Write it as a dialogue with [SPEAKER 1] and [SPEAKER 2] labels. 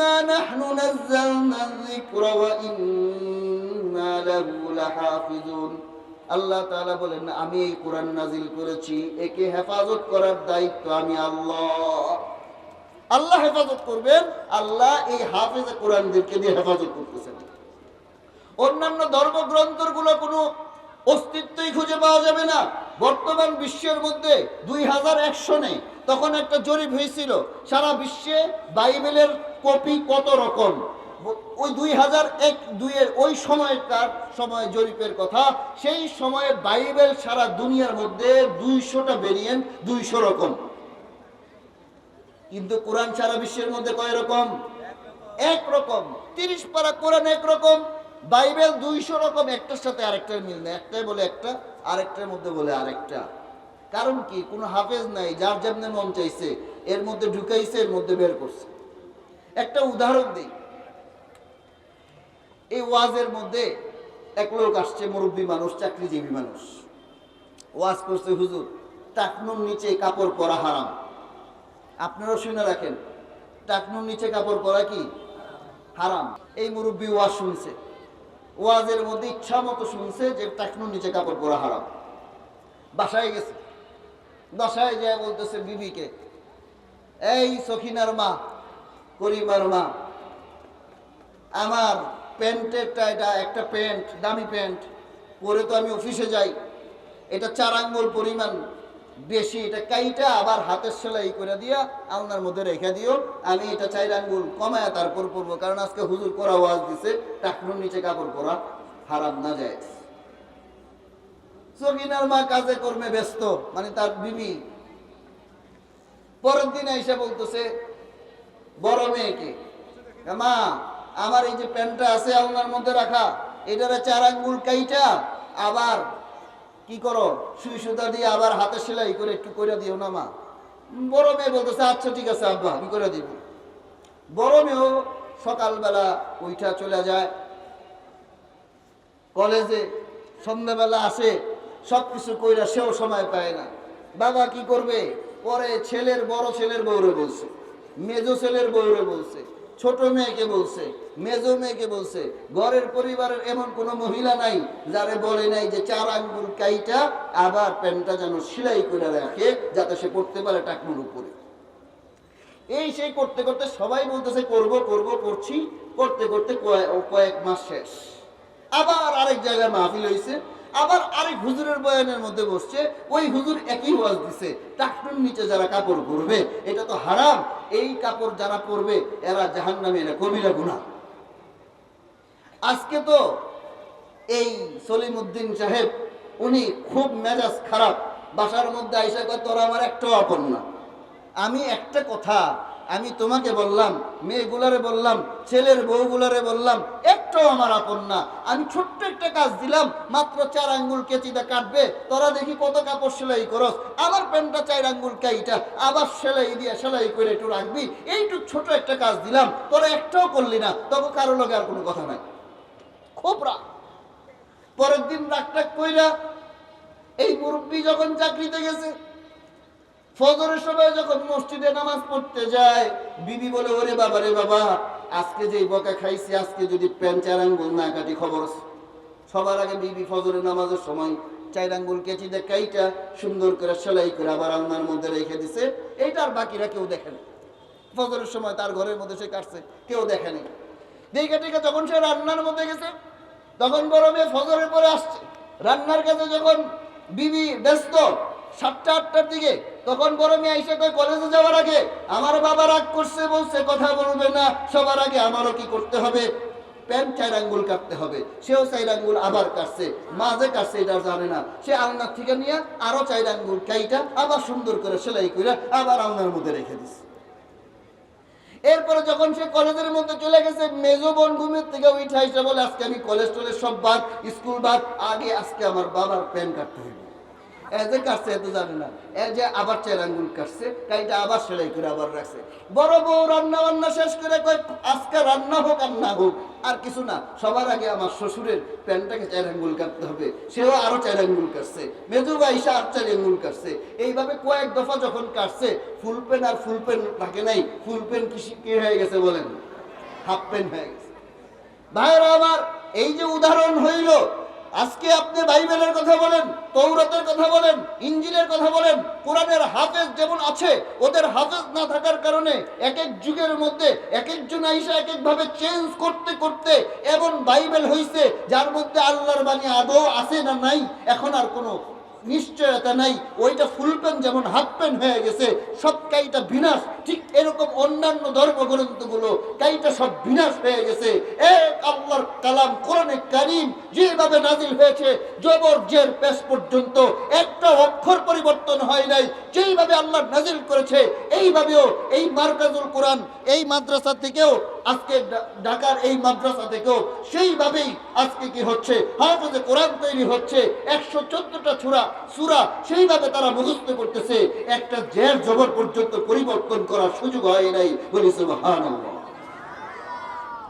[SPEAKER 1] নাযালনা যিকরা ওয়া ইন্না লাহু লাহাফিজুন আল্লাহ তাআলা বলেন, আমি এই কোরআন নাজিল করেছি, একে হেফাজত করার দায়িত্ব আমি আল্লাহ। আল্লাহ হেফাজত করবেন, আল্লাহ এই হাফেজে কোরআনদেরকে দিয়ে হেফাজত করতেছেন। অন্যান্য ধর্মগ্রন্থগুলো কোনো অস্তিত্বই খুঁজে পাওয়া যাবে না। বর্তমান বিশ্বের মধ্যে দুই হাজার এক সনে তখন একটা জরিপ হয়েছিল, সারা বিশ্বে বাইবেলের কপি কত রকম? ওই দুই হাজার এক দুইয়ের ওই সময়কার সময় জরিপের কথা, সেই সময়ে বাইবেল সারা দুনিয়ার মধ্যে দুইশোটা ভেরিয়েন্ট দুইশো রকম। কিন্তু কোরআন সারা বিশ্বের মধ্যে কয় রকম? এক রকম। তিরিশ পারা কোরআন এক রকম, বাইবেল দুইশো রকম, একটার সাথে আরেকটার মিল নেই। একটাই বলে একটা, আরেকটার মধ্যে বলে আরেকটা। কারণ কি? কোনো হাফেজ নাই, যার যেমনি মন চাইছে, এর মধ্যে ঢুকাইছে, এর মধ্যে বের করছে। একটা উদাহরণ দিই। এই ওয়াজের মধ্যে এক লোক আসছে, মুরব্বী মানুষ, চাকরিজীবী মানুষ। ওয়াজ করছে, হুজুর, টাকনুর নিচে কাপড় পরা হারাম। আপনারাও শুনে রাখেন, টাকনুর নিচে কাপড় পরা কি? হারাম। এই মুরব্বী ওয়াজ শুনছে। ওয়াজের মধ্যে ইচ্ছা মতো শুনছে যে টাকনুর নিচে কাপড় পরা হারাম। বাসায় গেছে। বাসায় যায় বলতেছে, বিবিকে, এই সখিনার মা করিমার মা। আমার প্যান্টেরটা এটা একটা প্যান্ট, দামি প্যান্ট, পরে তো আমি অফিসে যাই। এটা চার আঙ্গুল পরিমাণ বেশি, এটা কাইটা আবার হাতের সেলাই করে দিয়া আলনার মধ্যে রেখে দিও। আমি এটা চার আঙ্গুল কমায় তারপর পরবো, কারণ আজকে হুজুর করা ওয়াজ দিছে, টাকনুর নিচে কাপড় পরা হারাম না যায়। সকিনার মা কাজে কর্মে ব্যস্ত মানে তার বিবি। পরের দিন এসে বলতেছে বড় মেয়েকে। মা, আমার এই যে প্যান্টটা আছে আলনার মধ্যে রাখা, এটারে চার আঙ্গুল কাইটা, আবার কি করো, সুই সুতা দিয়ে আবার হাতে সেলাই করে একটু করে দিও না মা। বড় মেয়ে বলতেছে আচ্ছা ঠিক আছে, আব্বা, আমি করে দিব। বড় মেয়েও সকালবেলা ওইটা চলে যায়। কলেজে সন্ধ্যাবেলা আসে সব কিছু কইরা সেও সময় পায় না। বাবা কি করবে? পরে ছেলের, বড় ছেলের বউরে বলছে মেজো ছেলের বউরে বলছে, ছোট মেয়েকে বলছে, মেজো মেয়েকে বলছে, ঘরের পরিবারের এমন কোনো মহিলা নাই যারে বলে নাই যে চার আঙ্গুল কাইটা আবার প্যান্টটা যেন সেলাই করে রাখে যাতে সে পড়তে পারে টাকনুর উপরে। এই সেই করতে করতে সবাই বলতেছে, করব করব, করছি। করতে করতে কয়ে- কয়েক মাস শেষ। আবার আরেক জায়গায় মাহফিল হয়েছে আবার আরেক হুজুরের বয়ানের মধ্যে বসছে, ওই হুজুর একই ওয়াজ দিছে টাকটুর নিচে যারা কাপড় পরবে, এটা তো হারাম। এই কাপড় যারা পরবে, এরা জাহান নামে এরা কবিরা গুণা আজকে তো এই সলিমুদ্দিন সাহেব, উনি খুব মেজাজ খারাপ, বাসার মধ্যে আইসা কয়, তোরা আমার একটাও আপন না। আমি একটা কথা আমি তোমাকে বললাম, মেয়েগুলারে বললাম, ছেলের বউগুলারে বললাম, একটাও আমার আপন না। আমি ছোট্ট একটা কাজ দিলাম, মাত্র চার আঙ্গুল কেচিটা কাটবে, তোরা দেখি কত কাপড় সেলাই করস। আমার প্যান্টটা চার আঙ্গুল কাইটা, আবার সেলাই দিয়ে সেলাই করে একটু রাখবি। এইটুক ছোট একটা কাজ দিলাম, তোরা একটাও করলি না, তবে কারও লগে আর কোনো কথা নাই। খুব রাগ। পরের দিন রাগ টাগ কইরা এই মুরব্বী যখন চাকরিতে গেছে ফজরের সময় যখন মসজিদে নামাজ পড়তে যায়, বিবি বলে, ওরে বাবা রে বাবা, আজকে যে বকা খাইছি, আজকে যদি প্যান্ট চার আঙ্গুল না কাটি, খবর সবার আগে বিবি ফজরের নামাজের সময় চার আঙ্গুল কেচি দিয়ে, কাইটা সুন্দর করে সেলাই করে আবার আলনার মধ্যে রেখে দিছে। এইটা আর বাকিরা কেউ দেখে না। ফজরের সময় তার ঘরের মধ্যে সে কাটছে, কেউ দেখেনি দেখে টেকে যখন সে রান্নার মধ্যে গেছে, তখন মেয়ে ফজরের পরে আসছে। রান্নার কাছে যখন বিবি ব্যস্ত, সাতটা আটটার দিকে তখন বড় মেয়ে এসে কয়, কলেজে যাওয়ার আগে আমার বাবা রাগ করছে বলছে, কথা বলবে না, সবার আগে আমারও কি করতে হবে? প্যান্ট চার আঙ্গুল কাটতে হবে, সেও চার আঙ্গুল আবার কাটছে মাঝে কাটছে এটা জানে না। সে আলনার থেকে নিয়ে আরও চার আঙ্গুল কাইটা আবার সুন্দর করে সেলাই করে আবার আলনার মধ্যে রেখে দিছে। এরপরে যখন সে কলেজের মধ্যে চলে গেছে, মেজো বোন ঘুমের থেকে উঠে বলে, আজকে আমি কলেজ টলেজ সব বাদ, স্কুল বাদ, আগে আজকে আমার বাবার প্যান কাটতে হইবে। আর কিছু না। সবার আগে আমার শ্বশুরের প্যান্টটাকে চার আঙ্গুল কাটতে হবে। সেও চার আঙ্গুল কাটছে। মেজু আর চার আঙ্গুল কাটছে। এইভাবে কয়েক দফা যখন কাটছে, ফুল পেন আর ফুল পেন থাকে নাই, ফুল পেন কৃষি কি হয়ে গেছে বলেন? হাফ প্যান্ট হয়ে গেছে। ভাইরা আমার, এই যে উদাহরণ হইল আজকে আপনি বাইবেলের কথা বলেন, তৌরতের কথা বলেন, ইঞ্জিলের কথা বলেন, কোরআনের হাফেজ যেমন আছে, ওদের হাফেজ না থাকার কারণে এক এক যুগের মধ্যে এক একজন আইসা এক একভাবে চেঞ্জ করতে করতে এমন বাইবেল হইছে, যার মধ্যে আল্লাহর বাণী আদৌ আছে না নাই, এখন আর কোনো নিশ্চয়তা নাই। ওইটা ফুল প্যান যেমন হাফ প্যান হয়ে গেছে, সব কাইটা বিনাশ। ঠিক এরকম অন্যান্য ধর্মগ্রন্থগুলো কাইটা সব বিনাশ হয়ে গেছে। এক আল্লাহর কালাম কোরআনে কারিম যেভাবে নাজিল হয়েছে, জবর জের পেশ পর্যন্ত একটা অক্ষর পরিবর্তন হয় নাই। যেইভাবে আল্লাহ নাজিল করেছে এইভাবেও এই মার্কাজুল কোরআন এই মাদ্রাসা থেকেও, আজকে ঢাকার এই মাদ্রাসা থেকেও সেইভাবেই আজকে কি হচ্ছে, হাফেজে কোরআন তৈরি হচ্ছে, একশো চোদ্দটা ছুরা, সুরা সেইভাবে তারা মুখস্থ করতেছে, একটা জের জবর পর্যন্ত পরিবর্তন করার সুযোগ হয় নাই বলি সুবহানাল্লাহ।